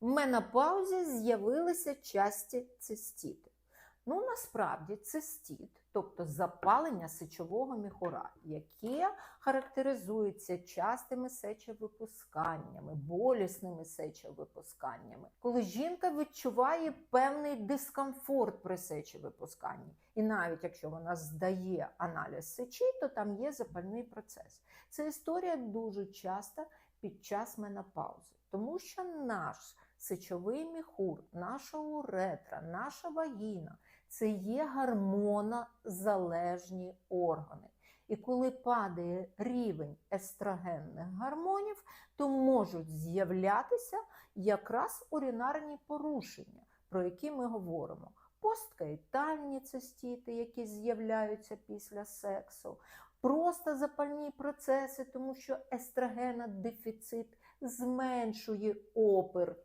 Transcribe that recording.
в менопаузі з'явилися часті цистіти. Ну, насправді, цистіт, тобто запалення сечового міхура, яке характеризується частими сечовипусканнями, болісними сечовипусканнями, коли жінка відчуває певний дискомфорт при сечовипусканні. І навіть якщо вона здає аналіз сечі, то там є запальний процес. Це історія дуже часто під час менопаузи, тому що наш сечовий міхур, наша уретра, наша вагіна це є гормонозалежні органи. І коли падає рівень естрогенних гормонів, то можуть з'являтися якраз урінарні порушення, про які ми говоримо. Посткаїтальні цистіти, які з'являються після сексу, просто запальні процеси, тому що естрогенодефіцит зменшує опір